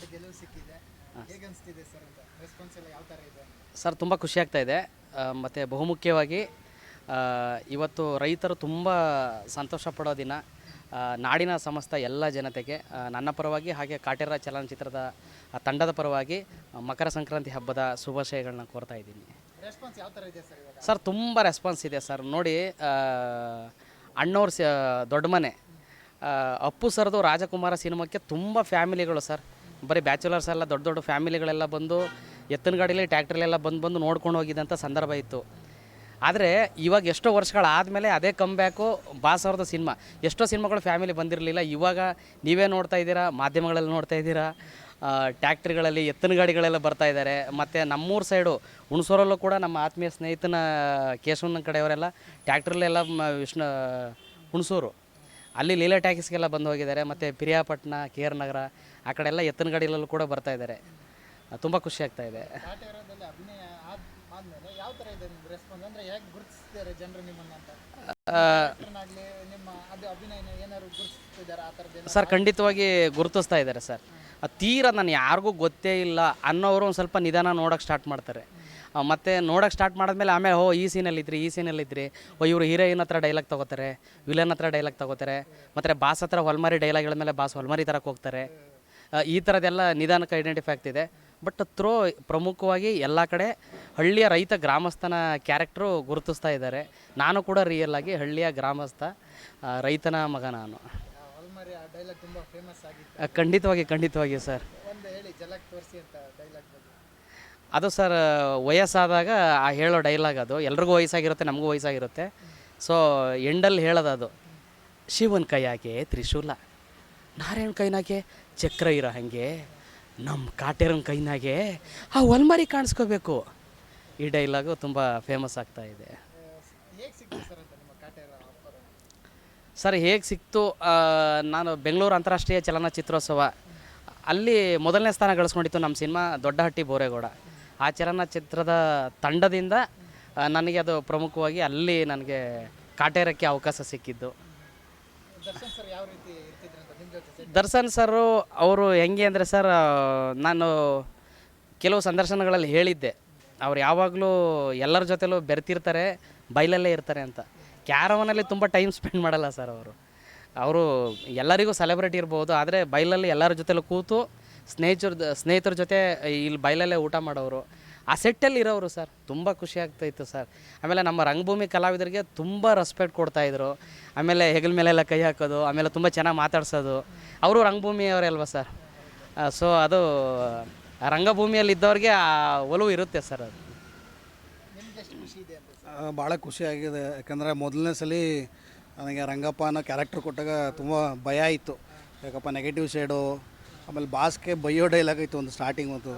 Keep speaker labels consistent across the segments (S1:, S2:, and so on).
S1: ದೊಡ್ಡ ಗೆಲುವು ಸಿಕ್ಕಿದೆ. ಹೇಗೆ ಅನಿಸ್ತಿದೆ ಸರ್ ಅಂತ? ರೆಸ್ಪಾನ್ಸ್ ಎಲ್ಲ ಯಾವ ಥರ ಇದೆ?
S2: ಸರ್ ತುಂಬ ಖುಷಿ ಆಗ್ತಾ ಇದೆ. ಮತ್ತು ಬಹುಮುಖ್ಯವಾಗಿ ಇವತ್ತು ರೈತರು ತುಂಬ ಸಂತೋಷ ಪಡೋ ದಿನ. ನಾಡಿನ ಸಮಸ್ತ ಎಲ್ಲ ಜನತೆಗೆ ನನ್ನ ಪರವಾಗಿ ಹಾಗೆ ಕಾಟೇರ ಚಲನಚಿತ್ರದ ತಂಡದ ಪರವಾಗಿ ಮಕರ ಸಂಕ್ರಾಂತಿ ಹಬ್ಬದ ಶುಭಾಶಯಗಳನ್ನ ಕೋರ್ತಾ ಇದ್ದೀನಿ.
S1: ರೆಸ್ಪಾನ್ಸ್ ಯಾವ ಥರ ಇದೆ ಸರ್ ಇವಾಗ?
S2: ಸರ್ ತುಂಬ ರೆಸ್ಪಾನ್ಸ್ ಇದೆ ಸರ್. ನೋಡಿ ಅಣ್ಣವ್ರ ಸ ದೊಡ್ಡ ಮನೆ. ಅಪ್ಪು ಸರ್ದು ರಾಜಕುಮಾರ ಸಿನಿಮಾಕ್ಕೆ ತುಂಬ ಫ್ಯಾಮಿಲಿಗಳು ಸರ್. ಬರೀ ಬ್ಯಾಚುಲರ್ಸ್ ಎಲ್ಲ ದೊಡ್ಡ ದೊಡ್ಡ ಫ್ಯಾಮಿಲಿಗಳೆಲ್ಲ ಬಂದು ಎತ್ತಿನ ಗಾಡಿಲಿ ಟ್ಯಾಕ್ಟ್ರಲೆಲ್ಲ ಬಂದು ಬಂದು ನೋಡ್ಕೊಂಡು ಹೋಗಿದ್ದಂಥ ಸಂದರ್ಭ ಇತ್ತು. ಆದರೆ ಇವಾಗ ಎಷ್ಟೋ ವರ್ಷಗಳಾದಮೇಲೆ ಅದೇ ಕಮ್ಬ್ಯಾಕು ಬಾಸ್ ಅವ್ರದ್ದು ಸಿನಿಮಾ. ಎಷ್ಟೋ ಸಿನಿಮಾಗಳು ಫ್ಯಾಮಿಲಿ ಬಂದಿರಲಿಲ್ಲ, ಇವಾಗ ನೀವೇ ನೋಡ್ತಾ ಇದ್ದೀರಾ, ಮಾಧ್ಯಮಗಳಲ್ಲಿ ನೋಡ್ತಾ ಇದ್ದೀರಾ ಟ್ಯಾಕ್ಟ್ರಿಗಳಲ್ಲಿ ಎತ್ತಿನ ಗಾಡಿಗಳೆಲ್ಲ ಬರ್ತಾ ಇದ್ದಾರೆ ಮತ್ತು ನಮ್ಮೂರು ಸೈಡು ಹುಣಸೂರಲ್ಲೂ ಕೂಡ ನಮ್ಮ ಆತ್ಮೀಯ ಸ್ನೇಹಿತನ ಕೇಶವನ ಕಡೆಯವರೆಲ್ಲ ಟ್ಯಾಕ್ಟ್ರಲ್ಲೆಲ್ಲ ವಿಷ್ಣು, ಹುಣಸೂರು. ಅಲ್ಲಿ ಲೀಲಾ ಟ್ಯಾಕ್ಸ್ಗೆಲ್ಲ ಬಂದು ಹೋಗಿದ್ದಾರೆ. ಮತ್ತು ಪಿರಿಯಾಪಟ್ಟಣ, ಕೆ ಆರ್ ನಗರ ಆ ಕಡೆ ಎಲ್ಲ ಎತ್ತಿನ ಗಾಡಿಗಳಲ್ಲೂ ಕೂಡ ಬರ್ತಾ ಇದ್ದಾರೆ. ತುಂಬ ಖುಷಿ ಆಗ್ತಾ ಇದೆ.
S1: ಕಾಟೇರದಲ್ಲಿ ಅಭಿನಯ ಆದ ಆದಮೇಲೆ ಯಾವ ಥರ ಇದೆ ನಿಮ್ಗೆ ರೆಸ್ಪಾನ್ಸ್ ಅಂದರೆ ಹೇಗೆ ಗುರುತಿಸ್ತಾರೆ ಜನರು ನಿಮ್ಮನ್ನು ಅಂತ? ಆಗಲಿ ನಿಮ್ಮ ಅದು ಅಭಿನಯನ ಏನಾದ್ರು ಗುರುತಿಸ್ತಿದ್ದಾರೆ ಆ ಥರದ್ದು
S2: ಸರ್ ಖಂಡಿತವಾಗಿ ಗುರುತಿಸ್ತಾ ಇದ್ದಾರೆ ಸರ್. ಆ ತೀರ ನಾನು ಯಾರಿಗೂ ಗೊತ್ತೇ ಇಲ್ಲ ಅನ್ನೋರು ಒಂದು ಸ್ವಲ್ಪ ನಿಧಾನ ನೋಡೋಕೆ ಸ್ಟಾರ್ಟ್ ಮಾಡ್ತಾರೆ. ಮತ್ತು ಮತ್ತೆ ನೋಡೋಕೆ ಸ್ಟಾರ್ಟ್ ಮಾಡಿದ್ಮೇಲೆ ಆಮೇಲೆ ಓ ಈ ಸೀನಲ್ಲಿ ಇದ್ರಿ ಈ ಸೀನಲ್ಲಿ ಇದ್ರಿ ಓ ಇವರು ಹೀರೋಯಿನ್ ಹತ್ರ ಡೈಲಾಗ್ ತಗೋತಾರೆ ವಿಲನ್ ಹತ್ರ ಡೈಲಾಗ್ ತಗೋತಾರೆ. ಮತ್ತು ಬಾಸ್ ಹತ್ರ ಹೊಲ್ಮಾರಿ ಡೈಲಾಗ್ಗಳ ಮೇಲೆ ಬಾಸ್ ಹೊಲ್ಮಾರಿ ತರಕ್ಕೆ ಹೋಗ್ತಾರೆ. ಈ ಥರದ್ದೆಲ್ಲ ನಿಧಾನಕ್ಕೆ ಐಡೆಂಟಿಫೈ ಆಗ್ತಿದೆ. ಬಟ್ ಥ್ರೋ ಪ್ರಮುಖವಾಗಿ ಎಲ್ಲ ಕಡೆ ಹಳ್ಳಿಯ ರೈತ ಗ್ರಾಮಸ್ಥನ ಕ್ಯಾರೆಕ್ಟ್ರು ಗುರುತಿಸ್ತಾ ಇದ್ದಾರೆ. ನಾನು ಕೂಡ ರಿಯಲ್ ಆಗಿ ಹಳ್ಳಿಯ ಗ್ರಾಮಸ್ಥ ರೈತನ ಮಗ ನಾನು.
S1: ಫೇಮಸ್
S2: ಖಂಡಿತವಾಗಿ ಖಂಡಿತವಾಗಿ ಸರ್ ಅದು ಸರ್ ವಯಸ್ಸಾದಾಗ ಆ ಹೇಳೋ ಡೈಲಾಗ್ ಅದು. ಎಲ್ರಿಗೂ ವಯಸ್ಸಾಗಿರುತ್ತೆ, ನಮಗೂ ವಯಸ್ಸಾಗಿರುತ್ತೆ. ಸೊ ಎಂಡಲ್ಲಿ ಹೇಳೋದು ಅದು. ಶಿವನ ಕೈಯಾಗೆ ತ್ರಿಶೂಲ. ನಾರಾಯಣ ಕೈನಾಗೆ ಚಕ್ರ ಇರೋ ಹಾಗೆ ನಮ್ಮ ಕಾಟೇರನ ಕೈನಾಗೆ ಆ ಒಲ್ಮರಿ ಕಾಣಿಸ್ಕೋಬೇಕು. ಈ ಡೈಲಾಗು ತುಂಬ ಫೇಮಸ್ ಆಗ್ತಾ ಇದೆ.
S1: ಸರ್
S2: ಸರ್ ಹೇಗೆ ಸಿಕ್ತು? ನಾನು ಬೆಂಗಳೂರು ಅಂತಾರಾಷ್ಟ್ರೀಯ ಚಲನಚಿತ್ರೋತ್ಸವ. ಅಲ್ಲಿ ಮೊದಲನೇ ಸ್ಥಾನ ಗಳಿಸ್ಕೊಂಡಿತ್ತು ನಮ್ಮ ಸಿನಿಮಾ ದೊಡ್ಡಹಟ್ಟಿ ಬೋರೇಗೌಡ. ಆ ಚಲನಚಿತ್ರದ ತಂಡದಿಂದ ನನಗೆ ಅದು ಪ್ರಮುಖವಾಗಿ ಅಲ್ಲಿ ನನಗೆ ಕಾಟೇರಕ್ಕೆ ಅವಕಾಶ ಸಿಕ್ಕಿದ್ದು.
S1: ದರ್ಶನ್ ಸರ್,
S2: ಅವರು ಹೆಂಗೆ ಅಂದರೆ ಸರ್ ನಾನು ಕೆಲವು ಸಂದರ್ಶನಗಳಲ್ಲಿ ಹೇಳಿದ್ದೆ. ಅವ್ರು ಯಾವಾಗಲೂ ಎಲ್ಲರ ಜೊತೆಲೂ ಬೆರ್ತಿರ್ತಾರೆ, ಬೈಲಲ್ಲೇ ಇರ್ತಾರೆ ಅಂತ. ಕ್ಯಾರವನಲ್ಲಿ ತುಂಬ ಟೈಮ್ ಸ್ಪೆಂಡ್ ಮಾಡಲ್ಲ ಸರ್ ಅವರು. ಅವರು ಎಲ್ಲರಿಗೂ ಸೆಲೆಬ್ರಿಟಿ ಇರ್ಬೋದು, ಆದರೆ ಬೈಲಲ್ಲಿ ಎಲ್ಲರ ಜೊತೆಲೂ ಕೂತು ಸ್ನೇಹಿತರ ಸ್ನೇಹಿತರ ಜೊತೆ ಇಲ್ಲಿ ಬೈಲಲ್ಲೇ ಊಟ ಮಾಡೋರು. ಆ ಸೆಟ್ಟಲ್ಲಿ ಇರೋರು ಸರ್ ತುಂಬ ಖುಷಿ ಆಗ್ತಾಯಿತ್ತು ಸರ್. ಆಮೇಲೆ ನಮ್ಮ ರಂಗಭೂಮಿ ಕಲಾವಿದರಿಗೆ ತುಂಬ ರೆಸ್ಪೆಕ್ಟ್ ಕೊಡ್ತಾಯಿದ್ರು ಆಮೇಲೆ ಹೆಗಲ ಮೇಲೆಲ್ಲ ಕೈ ಹಾಕೋದು ಆಮೇಲೆ ತುಂಬ ಚೆನ್ನಾಗಿ ಮಾತಾಡ್ಸೋದು. ಅವರು ರಂಗಭೂಮಿಯವರೇ ಅಲ್ವಾ ಸರ್? ಸೊ ಅದು ರಂಗಭೂಮಿಯಲ್ಲಿ ಇದ್ದವ್ರಿಗೆ ಆ ಒಲವು ಇರುತ್ತೆ ಸರ್ ಅದು.
S1: ನಿಮ್ಗೆ ಖುಷಿ ಇದೆ ಅಂತ ಸರ್?
S3: ಭಾಳ ಖುಷಿಯಾಗಿದೆ ಯಾಕಂದರೆ ಮೊದಲನೇ ಸಲ ನನಗೆ ರಂಗಪ್ಪ ಅನ್ನೋ ಕ್ಯಾರೆಕ್ಟರ್ ಕೊಟ್ಟಾಗ ತುಂಬ ಭಯ ಇತ್ತು. ಯಾಕಪ್ಪ ನೆಗೆಟಿವ್ ಶೇಡು ಆಮೇಲೆ ಬಾಸ್ಗೆ ಬೈಯೋ ಡೈಲಾಗ್ ಆಯ್ತು ಒಂದು ಸ್ಟಾರ್ಟಿಂಗ್ ಒಂದು.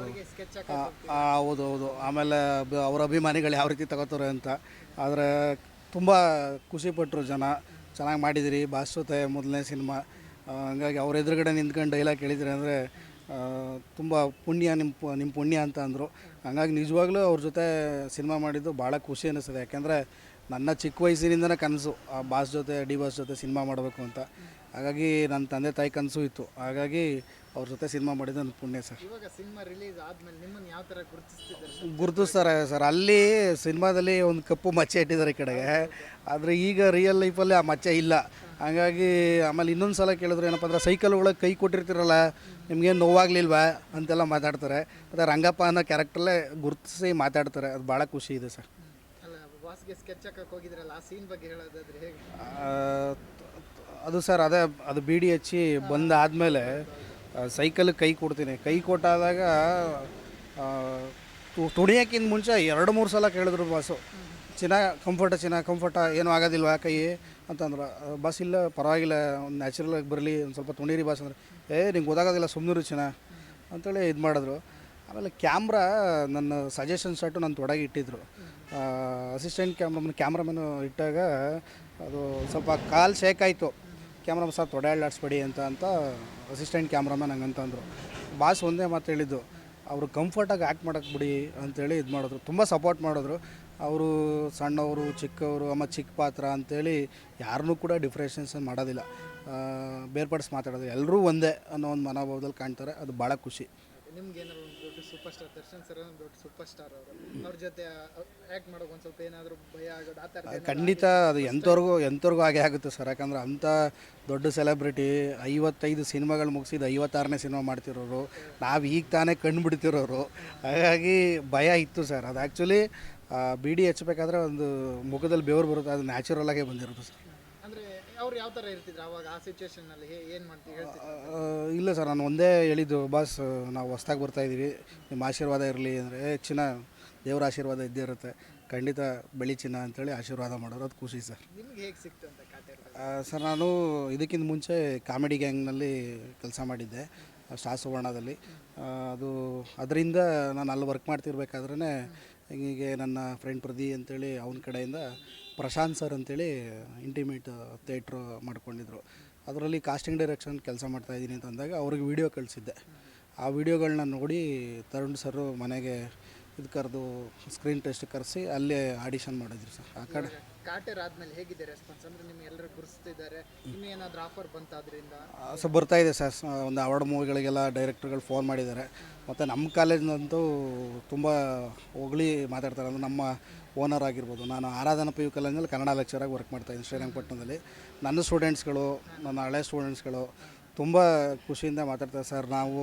S3: ಆ, ಹೌದು ಹೌದು. ಆಮೇಲೆ ಬ- ಅವ್ರ ಅಭಿಮಾನಿಗಳು ಯಾವ ರೀತಿ ತಗೋತಾರೆ ಅಂತ. ಆದರೆ ತುಂಬ ಖುಷಿಪಟ್ಟರು ಜನ. ಚೆನ್ನಾಗಿ ಮಾಡಿದಿರಿ. ಬಾಸ್ ಜೊತೆ ಮೊದಲನೇ ಸಿನಿಮಾ. ಹಂಗಾಗಿ ಅವ್ರ ಎದುರುಗಡೆ ನಿಂತ್ಕೊಂಡು ಡೈಲಾಗ್ ಕೇಳಿದ್ರಿ ಅಂದರೆ ತುಂಬ ಪುಣ್ಯ ನಿಮ್ಮ ಪು- ನಿಮ್ಮ ಪುಣ್ಯ ಅಂತ ಅಂದರು. ಹಂಗಾಗಿ ನಿಜವಾಗ್ಲೂ ಅವ್ರ ಜೊತೆ ಸಿನಿಮಾ ಮಾಡಿದ್ದು ಭಾಳ ಖುಷಿ ಅನ್ನಿಸ್ತದೆ ಯಾಕೆಂದರೆ ನನ್ನ ಚಿಕ್ಕ ವಯಸ್ಸಿನಿಂದನೇ ಕನಸು ಆ ಬಾಸ್ ಜೊತೆ ಡಿ ಬಾಸ್ ಜೊತೆ ಸಿನಿಮಾ ಮಾಡಬೇಕು ಅಂತ. ಹಾಗಾಗಿ ನನ್ನ ತಂದೆ ತಾಯಿ ಕನಸು ಇತ್ತು. ಹಾಗಾಗಿ ಅವ್ರ ಜೊತೆ ಸಿನಿಮಾ ಮಾಡಿದ್ದು ನನ್ನ ಪುಣ್ಯ ಸರ್.
S1: ಇವಾಗ ಸಿನಿಮಾ ರಿಲೀಸ್ ಆದ್ಮೇಲೆ ನಿಮ್ಮನ್ನು ಯಾವ ಥರ ಗುರುತಿಸ್ತಿದ್ದಾರೆ ಸರ್?
S3: ಗುರುತಿಸ್ತಾರೆ ಸರ್ ಅಲ್ಲಿ ಸಿನಿಮಾದಲ್ಲಿ ಒಂದು ಕಪ್ಪು ಮಚ್ಚೆ ಇಟ್ಟಿದ್ದಾರೆ ಈ ಕಡೆಗೆ. ಆದರೆ ಈಗ ರಿಯಲ್ ಲೈಫಲ್ಲಿ ಆ ಮಚ್ಚೆ ಇಲ್ಲ. ಹಾಗಾಗಿ ಆಮೇಲೆ ಇನ್ನೊಂದು ಸಲ ಕೇಳಿದ್ರು ಏನಪ್ಪ ಅಂದ್ರೆ ಸೈಕಲ್ ಒಳಗೆ ಕೈ ಕೊಟ್ಟಿರ್ತೀರಲ್ಲ ನಿಮ್ಗೇನು ನೋವಾಗ್ಲಿಲ್ವಾ ಅಂತೆಲ್ಲ ಮಾತಾಡ್ತಾರೆ. ಮತ್ತು ರಂಗಪ್ಪ ಅನ್ನೋ ಕ್ಯಾರೆಕ್ಟ್ರಲ್ಲೇ ಗುರುತಿಸಿ ಮಾತಾಡ್ತಾರೆ. ಅದು ಭಾಳ ಖುಷಿ ಇದೆ ಸರ್.
S1: ಅಲ್ಲ ಬಾಸ್ಗೆ ಸ್ಕೆಚ್ ಹಾಕಕ್ಕೆ ಹೋಗಿದ್ರಲ್ಲ ಆ ಸೀನ್ ಬಗ್ಗೆ ಹೇಳೋದಾದ್ರೆ ಹೇಗೆ?
S3: ಅದು ಸರ್ ಅದೇ ಅದು ಬೀಡಿ ಹಚ್ಚಿ ಬಂದಾದಮೇಲೆ ಸೈಕಲ್ ಕೈ ಕೊಡ್ತೀನಿ. ಕೈ ಕೊಟ್ಟಾದಾಗ ತುಡಿಯೋಕ್ಕಿಂತ ಮುಂಚೆ ಎರಡು, ಮೂರು ಸಲ ಕೇಳಿದ್ರು ಬಾಸು ಚಿನ್ನ ಕಂಫರ್ಟ ಚಿನ್ನ ಕಂಫರ್ಟ ಏನೂ ಆಗೋದಿಲ್ವಾ ಕೈ ಅಂತಂದ್ರೆ. ಬಸ್ ಇಲ್ಲ, ಪರವಾಗಿಲ್ಲ, ಒಂದು ನ್ಯಾಚುರಲಾಗಿ ಬರಲಿ, ಒಂದು ಸ್ವಲ್ಪ ತುಣೀರಿ ಬಾಸ್ ಅಂದರೆ, ಏ, ನಿಂಗೆ ಗೊತ್ತಾಗೋದಿಲ್ಲ ಸುಮ್ಮನಿರು ಚಿನ್ನ. ಅಂತೇಳಿ ಇದು ಮಾಡಿದ್ರು. ಆಮೇಲೆ ಕ್ಯಾಮ್ರಾ ನನ್ನ ಸಜೆಷನ್ ಸಟ್ಟು ನಾನು ತೊಡಗಿ ಇಟ್ಟಿದ್ರು. ಅಸಿಸ್ಟೆಂಟ್ ಕ್ಯಾಮ್ರಾಮನ್ ಕ್ಯಾಮ್ರಾಮನ್ ಇಟ್ಟಾಗ ಅದು ಸ್ವಲ್ಪ ಕಾಲು ಶೇಕ್ ಆಯಿತು. ಕ್ಯಾಮ್ರಾಮನ್ ಸರ್ ತೊಡೆಯಾಡ್ಲಾಡ್ಸ್ಬೇಡಿ ಅಂತ ಅಂತ ಅಸಿಸ್ಟೆಂಟ್ ಕ್ಯಾಮ್ರಾಮನ್ ಹಂಗಂತ ಅಂದರು. ಬಾಸ್ ಒಂದೇ ಮಾತು ಹೇಳಿದ್ದು, ಅವರು ಕಂಫರ್ಟಾಗಿ ಆ್ಯಕ್ಟ್ ಮಾಡೋಕ್ಕೆ ಬಿಡಿ ಅಂತೇಳಿ ಇದು ಮಾಡಿದ್ರು. ತುಂಬ ಸಪೋರ್ಟ್ ಮಾಡಿದ್ರು. ಅವರು ಸಣ್ಣವರು, ಚಿಕ್ಕವರು, ಅಮ್ಮ ಚಿಕ್ಕ ಪಾತ್ರ ಅಂತೇಳಿ ಯಾರನ್ನೂ ಕೂಡ ಡಿಫ್ರೆಷನ್ಸ್ ಮಾಡೋದಿಲ್ಲ. ಬೇರ್ಪಡಿಸಿ ಮಾತಾಡೋದು. ಎಲ್ಲರೂ ಒಂದೇ ಅನ್ನೋ ಒಂದು ಮನೋಭಾವದಲ್ಲಿ ಕಾಣ್ತಾರೆ. ಅದು ಭಾಳ ಖುಷಿ.
S1: ನಿಮ್ಗೆ ಏನಾದ್ರು ಒಂದು ದೊಡ್ಡ ಸೂಪರ್ ಸ್ಟಾರ್ ದರ್ಶನ್ ಸರ್ ಒಂದು ದೊಡ್ಡ ಸೂಪರ್ ಸ್ಟಾರ್ ಅವರು ಅವ್ರ ಜೊತೆ ಆ್ಯಕ್ಟ್ ಮಾಡೋಕೆ ಒಂದು ಸ್ವಲ್ಪ ಏನಾದರೂ ಭಯ ಆಗೋದು ಆ ಥರ
S3: ಖಂಡಿತ ಅದು ಎಂಥವ್ರಿಗೂ ಎಂಥವ್ರಿಗೂ ಹಾಗೆ ಆಗುತ್ತೆ ಸರ್ ಯಾಕಂದ್ರೆ ಅಂಥ ದೊಡ್ಡ ಸೆಲೆಬ್ರಿಟಿ ಐವತ್ತೈದು ಸಿನಿಮಾಗಳು ಮುಗಿಸಿದ ಐವತ್ತಾರನೇ ಸಿನಿಮಾ ಮಾಡ್ತಿರೋರು. ನಾವು ಈಗ ತಾನೇ ಕಂಡುಬಿಡ್ತಿರೋರು. ಹಾಗಾಗಿ ಭಯ ಇತ್ತು ಸರ್ ಅದು ಆ್ಯಕ್ಚುಲಿ ಬಿ ಡಿ ಹಚ್ಚಬೇಕಾದ್ರೆ ಒಂದು ಮುಖದಲ್ಲಿ ಬೆವರು ಬರುತ್ತೆ ಅದು ನ್ಯಾಚುರಲ್ ಆಗೇ ಬಂದಿರೋದು ಸರ್
S1: ಅವ್ರು ಯಾವ ಥರ ಇರ್ತಿದ್ರು ಅವಾಗ ಆ ಏನು ಮಾಡ್ತೀವಿ ಹೇಳ್ತಿದ್ರು
S3: ಇಲ್ಲ ಸರ್ ನಾನು ಒಂದೇ ಹೇಳಿದ್ದು. ಬಾಸ್ ನಾವು ಹೊಸ್ದಾಗಿ ಬರ್ತಾ ಇದ್ದೀವಿ ನಿಮ್ಮ ಆಶೀರ್ವಾದ ಇರಲಿ ಅಂದರೆ ಹೆಚ್ಚಿನ ದೇವರ ಆಶೀರ್ವಾದ ಇದ್ದೇ ಇರುತ್ತೆ. ಖಂಡಿತ ಬೆಳಿ ಚಿನ್ನ ಅಂತೇಳಿ ಆಶೀರ್ವಾದ ಮಾಡೋರು ಅದು ಖುಷಿ ಸರ್.
S1: ನಿಮ್ಗೆ ಹೇಗೆ ಸಿಕ್ತು ಅಂತ
S3: ಆ, ಸರ್ ನಾನು ಇದಕ್ಕಿಂತ ಮುಂಚೆ ಕಾಮಿಡಿ ಗ್ಯಾಂಗ್ನಲ್ಲಿ ಕೆಲಸ ಮಾಡಿದ್ದೆ ಸ್ಟಾರ್ ಸುವರ್ಣದಲ್ಲಿ. ಆ, ಅದು ಅದರಿಂದ ನಾನು ಅಲ್ಲಿ ವರ್ಕ್ ಮಾಡ್ತಿರ್ಬೇಕಾದ್ರೆ ಹೀಗೆ ನನ್ನ ಫ್ರೆಂಡ್ ಪ್ರದಿ ಅಂತೇಳಿ ಅವನ ಕಡೆಯಿಂದ ಪ್ರಶಾಂತ್ ಸರ್ ಅಂತೇಳಿ ಇಂಟಿಮೇಟ್ ಥಿಯೇಟ್ರ್ ಮಾಡ್ಕೊಂಡಿದ್ರು. ಅದರಲ್ಲಿ ಕಾಸ್ಟಿಂಗ್ ಡೈರೆಕ್ಷನ್ ಕೆಲಸ ಮಾಡ್ತಾಯಿದ್ದೀನಿ ಅಂತ ಅಂದಾಗ ಅವ್ರಿಗೆ ವೀಡಿಯೋ ಕಳಿಸಿದ್ದೆ. ಆ ವಿಡಿಯೋಗಳನ್ನ ನೋಡಿ ತರುಣ್ ಸರು ಮನೆಗೆ ಇದು ಕರೆದು ಸ್ಕ್ರೀನ್ ಟೆಸ್ಟ್ ಕರೆಸಿ ಅಲ್ಲೇ ಆಡಿಷನ್ ಮಾಡಿದ್ರು ಸರ್. ಆ ಕಡೆ
S1: ಕಾಟೇರ್ ಆದ್ಮೇಲೆ ಹೇಗಿದೆ ರೆಸ್ಪಾನ್ಸ್ ಅಂದರೆ ನಿಮ್ಗೆ ಎಲ್ಲರೂ ಗುರುಸ್ತಿದ್ದಾರೆ ಇನ್ನೂ ಏನಾದರೂ ಆಫರ್ ಬಂತ ಅದರಿಂದ?
S3: ಸೊ ಬರ್ತಾ ಇದೆ ಸರ್. ಒಂದು ಅವಾರ್ಡ್ ಮೂವಿಗಳಿಗೆಲ್ಲ ಡೈರೆಕ್ಟರ್ಗಳು ಫೋನ್ ಮಾಡಿದ್ದಾರೆ. ಮತ್ತು ನಮ್ಮ ಕಾಲೇಜ್ನಂತೂ ತುಂಬ ಹೊಗಳಿ ಮಾತಾಡ್ತಾರೆ. ಅಂದರೆ ನಮ್ಮ ಓನರ್ ಆಗಿರ್ಬೋದು. ನಾನು ಆರಾಧನಾ ಪಿ ಯು ಕಾಲೇಜಲ್ಲಿ ಕನ್ನಡ ಲೆಕ್ಚರಾಗಿ ವರ್ಕ್ ಮಾಡ್ತಾಯಿದ್ದೀನಿ ಶ್ರೀರಂಗಪಟ್ಟಣದಲ್ಲಿ. ನನ್ನ ಸ್ಟೂಡೆಂಟ್ಸ್ಗಳು ನನ್ನ ಹಳೆ ಸ್ಟೂಡೆಂಟ್ಸ್ಗಳು ತುಂಬ ಖುಷಿಯಿಂದ ಮಾತಾಡ್ತಾರೆ. ಸರ್ ನಾವು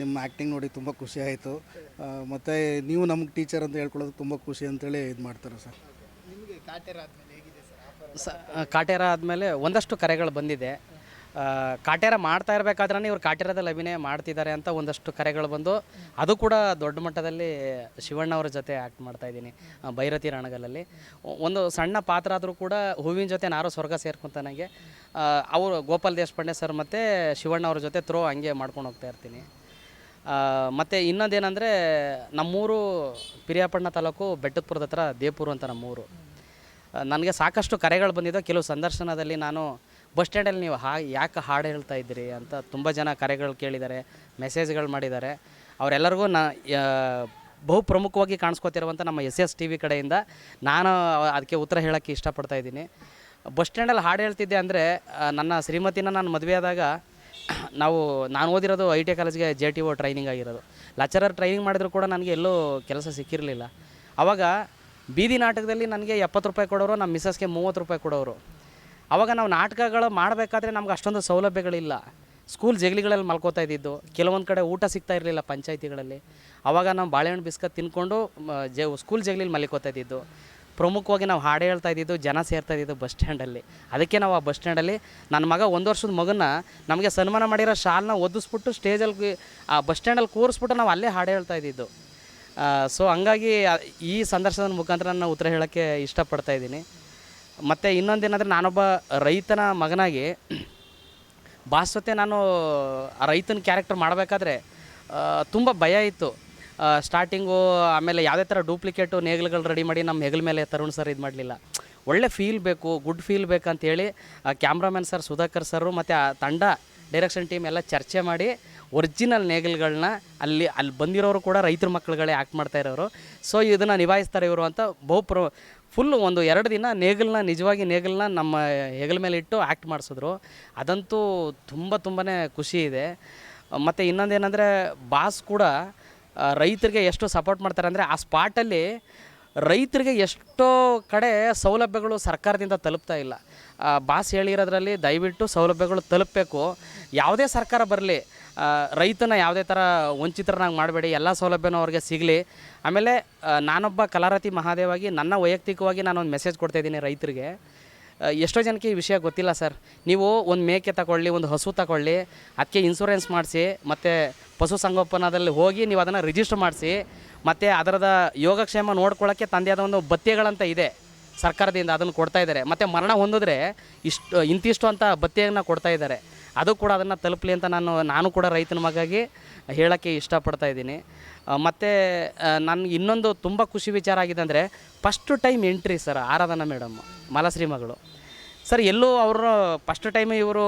S3: ನಿಮ್ಮ ಆ್ಯಕ್ಟಿಂಗ್ ನೋಡಿ ತುಂಬ ಖುಷಿ ಆಯಿತು. ಮತ್ತು ನೀವು ನಮ್ಗೆ ಟೀಚರ್ ಅಂತ ಹೇಳ್ಕೊಳ್ಳೋದು ತುಂಬ ಖುಷಿ ಅಂತೇಳಿ ಇದು ಮಾಡ್ತಾರೆ ಸರ್.
S1: ನಿಮಗೆ ಕಾಟೇರ್ ಆದ್ಮೇಲೆ ಹೇಗಿದೆ ಸರ್?
S2: ಸ ಕಾಟೇರ ಆದಮೇಲೆ ಒಂದಷ್ಟು ಕರೆಗಳು ಬಂದಿದೆ. ಕಾಟೇರ ಮಾಡ್ತಾ ಇರಬೇಕಾದ್ರೆ ಇವ್ರು ಕಾಟೇರದಲ್ಲಿ ಅಭಿನಯ ಮಾಡ್ತಿದ್ದಾರೆ ಅಂತ ಒಂದಷ್ಟು ಕರೆಗಳು ಬಂದು, ಅದು ಕೂಡ ದೊಡ್ಡ ಮಟ್ಟದಲ್ಲಿ ಶಿವಣ್ಣ ಅವ್ರ ಜೊತೆ ಆ್ಯಕ್ಟ್ ಮಾಡ್ತಾ ಇದ್ದೀನಿ ಭೈರತಿ ರಣಗಲಲ್ಲಿ. ಒಂದು ಸಣ್ಣ ಪಾತ್ರ ಆದರೂ ಕೂಡ ಹೂವಿನ ಜೊತೆ ನಾರು ಸ್ವರ್ಗ ಸೇರ್ಕೊಂತಾನಾಗೆ ಅವರು ಗೋಪಾಲ್ ದೇಶಪಾಂಡೆ ಸರ್ ಮತ್ತು ಶಿವಣ್ಣ ಅವ್ರ ಜೊತೆ ಥ್ರೋ ಹಂಗೆ ಮಾಡ್ಕೊಂಡು ಹೋಗ್ತಾ ಇರ್ತೀನಿ. ಮತ್ತು ಇನ್ನೊಂದೇನೆಂದರೆ ನಮ್ಮೂರು ಪಿರಿಯಾಪಟ್ಟಣ ತಾಲೂಕು ಬೆಟ್ಟದಪುರದ ಹತ್ರ ಅಂತ ನಮ್ಮೂರು. ನನಗೆ ಸಾಕಷ್ಟು ಕರೆಗಳು ಬಂದಿದ್ದು ಕೆಲವು ಸಂದರ್ಶನದಲ್ಲಿ ನಾನು ಬಸ್ ಸ್ಟ್ಯಾಂಡಲ್ಲಿ ನೀವು ಹಾ ಯಾಕೆ ಹಾಡು ಹೇಳ್ತಾ ಇದ್ದೀರಿ ಅಂತ ತುಂಬ ಜನ ಕರೆಗಳು ಕೇಳಿದ್ದಾರೆ, ಮೆಸೇಜ್ಗಳು ಮಾಡಿದ್ದಾರೆ. ಅವರೆಲ್ಲರಿಗೂ ನಾ ಬಹು ಪ್ರಮುಖವಾಗಿ ಕಾಣಿಸ್ಕೊತಿರುವಂಥ ನಮ್ಮ ಎಸ್ ಎಸ್ ಟಿ ವಿ ಕಡೆಯಿಂದ ನಾನು ಅದಕ್ಕೆ ಉತ್ತರ ಹೇಳೋಕ್ಕೆ ಇಷ್ಟಪಡ್ತಾ ಇದ್ದೀನಿ. ಬಸ್ ಸ್ಟ್ಯಾಂಡಲ್ಲಿ ಹಾಡು ಹೇಳ್ತಿದ್ದೆ ಅಂದರೆ ನನ್ನ ಶ್ರೀಮತಿನ ನಾನು ಮದುವೆ ಆದಾಗ ನಾವು, ನಾನು ಓದಿರೋದು ಐ ಟಿ ಕಾಲೇಜ್ಗೆ ಜೆ ಟಿ ಒ ಟ್ರೈನಿಂಗ್ ಆಗಿರೋದು. ಲೆಕ್ಚರರ್ ಟ್ರೈನಿಂಗ್ ಮಾಡಿದ್ರು ಕೂಡ ನನಗೆ ಎಲ್ಲೂ ಕೆಲಸ ಸಿಕ್ಕಿರಲಿಲ್ಲ. ಆವಾಗ ಬೀದಿ ನಾಟಕದಲ್ಲಿ ನನಗೆ ಎಪ್ಪತ್ತು ರೂಪಾಯಿ ಕೊಡೋರು, ನಮ್ಮ ಮಿಸ್ಸಸ್ಗೆ ಮೂವತ್ತು ರೂಪಾಯಿ ಕೊಡೋರು. ಆವಾಗ ನಾವು ನಾಟಕಗಳು ಮಾಡಬೇಕಾದ್ರೆ ನಮ್ಗೆ ಅಷ್ಟೊಂದು ಸೌಲಭ್ಯಗಳಿಲ್ಲ. ಸ್ಕೂಲ್ ಜಗಲಿಗಳಲ್ಲಿ ಮಲ್ಕೋತಾ ಇದ್ದಿದ್ದು. ಕೆಲವೊಂದು ಕಡೆ ಊಟ ಸಿಗ್ತಾ ಇರಲಿಲ್ಲ ಪಂಚಾಯತಿಗಳಲ್ಲಿ. ಆವಾಗ ನಾವು ಬಾಳೆಹಣ್ಣು ಬಿಸ್ಕತ್ ತಿನ್ಕೊಂಡು ಜ, ಸ್ಕೂಲ್ ಜಗಲಿಲಿ ಮಲಿಕೋತಾ ಇದ್ದಿದ್ದು. ಪ್ರಮುಖವಾಗಿ ನಾವು ಹಾಡು ಹೇಳ್ತಾ ಇದ್ದಿದ್ದು, ಜನ ಸೇರ್ತಾ ಇದ್ದಿದ್ದು ಬಸ್ ಸ್ಟ್ಯಾಂಡಲ್ಲಿ. ಅದಕ್ಕೆ ನಾವು ಆ ಬಸ್ ಸ್ಟ್ಯಾಂಡಲ್ಲಿ ನನ್ನ ಮಗ ಒಂದು ವರ್ಷದ ಮಗನ ನಮಗೆ ಸನ್ಮಾನ ಮಾಡಿರೋ ಶಾಲ್ನ ಒದಿಸ್ಬಿಟ್ಟು ಸ್ಟೇಜಲ್ಲಿ, ಆ ಬಸ್ ಸ್ಟ್ಯಾಂಡಲ್ಲಿ ಕೂರಿಸ್ಬಿಟ್ಟು ನಾವು ಅಲ್ಲೇ ಹಾಡು ಹೇಳ್ತಾ ಇದ್ದಿದ್ದು. ಸೊ ಹಂಗಾಗಿ ಈ ಸಂದರ್ಶನದ ಮುಖಾಂತರ ನಾನು ಉತ್ತರ ಹೇಳೋಕ್ಕೆ ಇಷ್ಟಪಡ್ತಾ ಇದ್ದೀನಿ. ಮತ್ತು ಇನ್ನೊಂದೇನೆಂದರೆ ನಾನೊಬ್ಬ ರೈತನ ಮಗನಾಗಿ ಭಾಸ್ವತೆ ನಾನು ಆ ರೈತನ ಕ್ಯಾರೆಕ್ಟರ್ ಮಾಡಬೇಕಾದ್ರೆ ತುಂಬ ಭಯ ಇತ್ತು. ಸ್ಟಾರ್ಟಿಂಗು ಆಮೇಲೆ ಯಾವುದೇ ಥರ ಡೂಪ್ಲಿಕೇಟು ನೇಗಿಲುಗಳು ರೆಡಿ ಮಾಡಿ ನಮ್ಮ ಹೆಗಲ ಮೇಲೆ ತರುಣ್ ಸರ್ ಇದು ಮಾಡಲಿಲ್ಲ. ಒಳ್ಳೆ ಫೀಲ್ ಬೇಕು ಗುಡ್ ಫೀಲ್ ಬೇಕಂತೇಳಿ ಕ್ಯಾಮ್ರಾಮ್ಯಾನ್ ಸರ್ ಸುಧಾಕರ್ ಸರು ಮತ್ತು ಆ ತಂಡ ಡೈರೆಕ್ಷನ್ ಟೀಮ್ ಎಲ್ಲ ಚರ್ಚೆ ಮಾಡಿ ಒರಿಜಿನಲ್ ನೇಗಿಲ್ಗಳನ್ನ ಅಲ್ಲಿ ಅಲ್ಲಿ ಬಂದಿರೋರು ಕೂಡ ರೈತರ ಮಕ್ಕಳುಗಳೇ ಆ್ಯಕ್ಟ್ ಮಾಡ್ತಾ ಇರೋರು. ಸೊ ಇದನ್ನು ನಿಭಾಯಿಸ್ತಾರೆ ಇವರು ಅಂತ ಬಹು ಫುಲ್ ಒಂದು ಎರಡು ದಿನ ನೇಗಿಲನ್ನ ನಿಜವಾಗಿ ನೇಗಿಲನ್ನ ನಮ್ಮ ಹೆಗಲ ಮೇಲೆ ಇಟ್ಟು ಆ್ಯಕ್ಟ್ ಮಾಡಿಸಿದ್ರು. ಅದಂತೂ ತುಂಬ ತುಂಬಾ ಖುಷಿ ಇದೆ. ಮತ್ತು ಇನ್ನೊಂದೇನೆಂದರೆ ಬಾಸ್ ಕೂಡ ರೈತರಿಗೆ ಎಷ್ಟು ಸಪೋರ್ಟ್ ಮಾಡ್ತಾರೆ ಅಂದರೆ ಆ ಸ್ಪಾಟಲ್ಲಿ ರೈತರಿಗೆ ಎಷ್ಟೋ ಕಡೆ ಸೌಲಭ್ಯಗಳು ಸರ್ಕಾರದಿಂದ ತಲುಪ್ತಾ ಇಲ್ಲ. ಬಾಸ್ ಹೇಳಿರೋದ್ರಲ್ಲಿ ದಯವಿಟ್ಟು ಸೌಲಭ್ಯಗಳು ತಲುಪಬೇಕು. ಯಾವುದೇ ಸರ್ಕಾರ ಬರಲಿ ರೈತನ ಯಾವುದೇ ಥರ ವಂಚಿತರನ್ನಾಗಿ ಮಾಡಬೇಡಿ, ಎಲ್ಲ ಸೌಲಭ್ಯನೂ ಅವ್ರಿಗೆ ಸಿಗಲಿ. ಆಮೇಲೆ ನಾನೊಬ್ಬ ಕಲಾರತಿ ಮಹಾದೇವಾಗಿ ನನ್ನ ವೈಯಕ್ತಿಕವಾಗಿ ನಾನೊಂದು ಮೆಸೇಜ್ ಕೊಡ್ತಾಯಿದ್ದೀನಿ ರೈತರಿಗೆ. ಎಷ್ಟೋ ಜನಕ್ಕೆ ಈ ವಿಷಯ ಗೊತ್ತಿಲ್ಲ ಸರ್. ನೀವು ಒಂದು ಮೇಕೆ ತಗೊಳ್ಳಿ, ಒಂದು ಹಸು ತಗೊಳ್ಳಿ, ಅದಕ್ಕೆ ಇನ್ಸೂರೆನ್ಸ್ ಮಾಡಿಸಿ, ಮತ್ತು ಪಶುಸಂಗೋಪನಾದಲ್ಲಿ ಹೋಗಿ ನೀವು ಅದನ್ನು ರಿಜಿಸ್ಟರ್ ಮಾಡಿಸಿ, ಮತ್ತು ಅದರದ ಯೋಗಕ್ಷೇಮ ನೋಡ್ಕೊಳ್ಳೋಕ್ಕೆ ತಂದೆಯಾದ ಒಂದು ಭತ್ಯೆಗಳಂತ ಇದೆ. ಸರ್ಕಾರದಿಂದ ಅದನ್ನು ಕೊಡ್ತಾ ಇದ್ದಾರೆ. ಮತ್ತು ಮರಣ ಹೊಂದಿದ್ರೆ ಇಷ್ಟು, ಇಂತಿಷ್ಟು ಅಂತ ಭತ್ಯೆಯನ್ನು ಕೊಡ್ತಾ ಇದ್ದಾರೆ. ಅದು ಕೂಡ ಅದನ್ನು ತಲುಪಲಿ ಅಂತ ನಾನು ನಾನು ಕೂಡ ರೈತನ ಮಗಾಗಿ ಹೇಳೋಕ್ಕೆ ಇಷ್ಟಪಡ್ತಾ ಇದ್ದೀನಿ. ಮತ್ತು ನನಗೆ ಇನ್ನೊಂದು ತುಂಬ ಖುಷಿ ವಿಚಾರ ಆಗಿದೆ ಅಂದರೆ first time entry sir Aradhana madam Malashri ಮಗಳು. ಸರ್ ಎಲ್ಲೋ ಅವರು ಫಸ್ಟ್ ಟೈಮ್ ಇವರು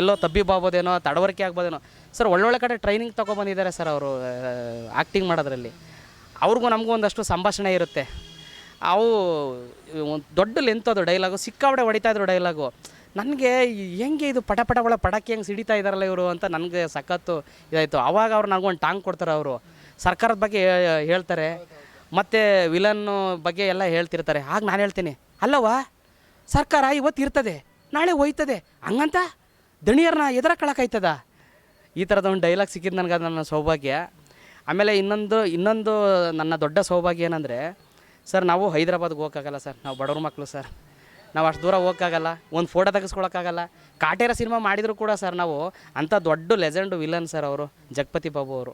S2: ಎಲ್ಲೋ ತಬ್ಬಿಬಾಬೋದೇನೋ, ತಡವರಿಕೆ ಆಗ್ಬೋದೇನೋ ಸರ್ ಒಳ್ಳೊಳ್ಳೆ ಕಡೆ ಟ್ರೈನಿಂಗ್ ತೊಗೊಬಂದಿದ್ದಾರೆ ಸರ್ ಅವರು ಆ್ಯಕ್ಟಿಂಗ್ ಮಾಡೋದ್ರಲ್ಲಿ. ಅವ್ರಿಗೂ ನಮಗೂ ಒಂದಷ್ಟು ಸಂಭಾಷಣೆ ಇರುತ್ತೆ. ಅವು, ಒಂದು ದೊಡ್ಡ ಲೆಂತ್ ಅದು ಡೈಲಾಗು ಸಿಕ್ಕಾಬಡೆ ಹೊಡಿತಾ ಇದ್ರು ಡೈಲಾಗು ನನಗೆ ಹೆಂಗೆ ಇದು ಪಟ ಪಟ ಒಳ ಪಟಾಕಿ ಹೆಂಗೆ ಸಿಡಿತಾ ಇದ್ದಾರಲ್ಲ ಇವರು ಅಂತ ನನಗೆ ಸಖತ್ತು ಇದಾಯಿತು. ಅವಾಗ ಅವ್ರು ಒಂದು ಟಾಂಗ್ ಕೊಡ್ತಾರೆ ಅವರು. ಸರ್ಕಾರದ ಬಗ್ಗೆ ಹೇಳ್ತಾರೆ. ಮತ್ತು ವಿಲನ್ನು ಬಗ್ಗೆ ಎಲ್ಲ ಹೇಳ್ತಿರ್ತಾರೆ. ಆಗ ನಾನು ಹೇಳ್ತೀನಿ. ಅಲ್ಲವಾ ಸರ್ಕಾರ ಇವತ್ತು ಇರ್ತದೆ, ನಾಳೆ ಹೋಯ್ತದೆ. ಹಂಗಂತ ದಣಿಯರನ್ನ ಎದುರಕ್ಕೊಳಕಾಯ್ತದ ಈ ಥರದ ಒಂದು ಡೈಲಾಗ್ ಸಿಕ್ಕಿದ್ದು ನನಗೆ ಅದು ನನ್ನ ಸೌಭಾಗ್ಯ. ಆಮೇಲೆ ಇನ್ನೊಂದು ಇನ್ನೊಂದು ನನ್ನ ದೊಡ್ಡ ಸೌಭಾಗ್ಯ ಏನಂದರೆ ಸರ್, ನಾವು ಹೈದ್ರಾಬಾದ್ಗೆ ಹೋಗೋಕ್ಕಾಗಲ್ಲ ಸರ್. ನಾವು ಬಡವ್ರ ಮಕ್ಕಳು ಸರ್. ನಾವು ಅಷ್ಟು ದೂರ ಹೋಗೋಕ್ಕಾಗಲ್ಲ. ಒಂದು ಫೋಟೋ ತೆಗೆಸ್ಕೊಳಕ್ಕಾಗಲ್ಲ. ಕಾಟೇರ ಸಿನಿಮಾ ಮಾಡಿದರೂ ಕೂಡ ಸರ್ ನಾವು ಅಂಥ ದೊಡ್ಡ ಲೆಜೆಂಡ್ ವಿಲನ್ ಸರ್ ಅವರು, ಜಗಪತಿ ಬಾಬು ಅವರು.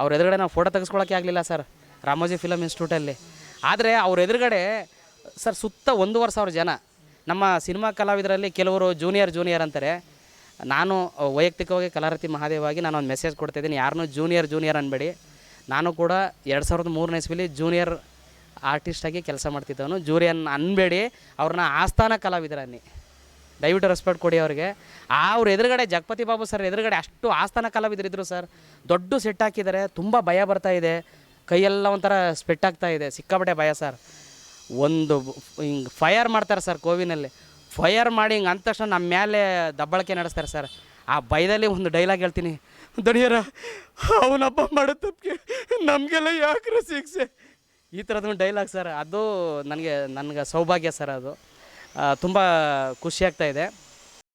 S2: ಅವ್ರ ಎದುರುಗಡೆ ನಾವು ಫೋಟೋ ತೆಗೆಸ್ಕೊಳಕ್ಕೆ ಆಗಲಿಲ್ಲ ಸರ್, ರಾಮೋಜಿ ಫಿಲಮ್ ಇನ್ಸ್ಟಿಟ್ಯೂಟಲ್ಲಿ ಆದರೆ ಅವ್ರ ಎದುರುಗಡೆ ಸರ್ ಸುತ್ತ ಒಂದೂವರೆ ಸಾವಿರ ಜನ. ನಮ್ಮ ಸಿನಿಮಾ ಕಲಾವಿದರಲ್ಲಿ ಕೆಲವರು ಜೂನಿಯರ್ ಜೂನಿಯರ್ ಅಂತಾರೆ. ನಾನು ವೈಯಕ್ತಿಕವಾಗಿ ಕಲಾರತಿ ಮಹಾದೇವಾಗಿ ನಾನು ಒಂದು ಮೆಸೇಜ್ ಕೊಡ್ತಾಯಿದ್ದೀನಿ ಯಾರನ್ನೂ ಜೂನಿಯರ್ ಜೂನಿಯರ್ ಅನ್ಬೇಡಿ. ನಾನು ಕೂಡ ಎರಡು ಸಾವಿರದ ಮೂರನೇ ಇಸ್ವಿಲಿ ಜೂನಿಯರ್ ಆರ್ಟಿಸ್ಟಾಗಿ ಕೆಲಸ ಮಾಡ್ತಿದ್ದವನು. ಜೂರಿಯನ್ ಅನ್ಬೇಡಿ, ಅವ್ರನ್ನ ಆಸ್ಥಾನ ಕಲಾವಿದರನ್ನಿ ದಯವಿಟ್ಟು ರೆಸ್ಪೆಕ್ಟ್ ಕೊಡಿ ಅವ್ರಿಗೆ. ಅವ್ರ ಎದುರುಗಡೆ ಜಗಪತಿ ಬಾಬು ಸರ್ ಎದುರುಗಡೆ ಅಷ್ಟು ಆಸ್ಥಾನ ಕಲಾವಿದರಿದ್ದರು ಸರ್ ದೊಡ್ಡ ಸೆಟ್ ಹಾಕಿದ್ದಾರೆ ತುಂಬ ಭಯ ಬರ್ತಾ ಇದೆ. ಕೈಯೆಲ್ಲ ಒಂಥರ ಸ್ಪೆಟ್ ಆಗ್ತಾ ಇದೆ. ಸಿಕ್ಕಾಪಟ್ಟೆ ಭಯ ಸರ್ ಒಂದು ಹಿಂಗೆ ಫೈರ್ ಮಾಡ್ತಾರೆ ಸರ್ ಕೋವಿನಲ್ಲಿ. ಫೈರ್ ಮಾಡಿ ಹಿಂಗೆ ಅಂದ ತಕ್ಷಣ ನಮ್ಮ ಮೇಲೆ ದಬ್ಬಳಕೆ ನಡೆಸ್ತಾರೆ ಸರ್ ಆ ಭಯದಲ್ಲಿ ಒಂದು ಡೈಲಾಗ್ ಹೇಳ್ತೀನಿ. ದಣಿಯರ, ಅವನಪ್ಪ ಮಾಡೋ ತಪ್ಪಿಗೆ ನಮಗೆಲ್ಲ ಯಾಕ್ರ ಶಿಕ್ಷೆ? ಈ ಥರದ್ದು ಡೈಲಾಗ್ ಸರ್ ಅದು ನನಗೆ ನನಗೆ ಸೌಭಾಗ್ಯ ಸರ್ ಅದು. ತುಂಬ ಖುಷಿ ಆಗ್ತಾ ಇದೆ.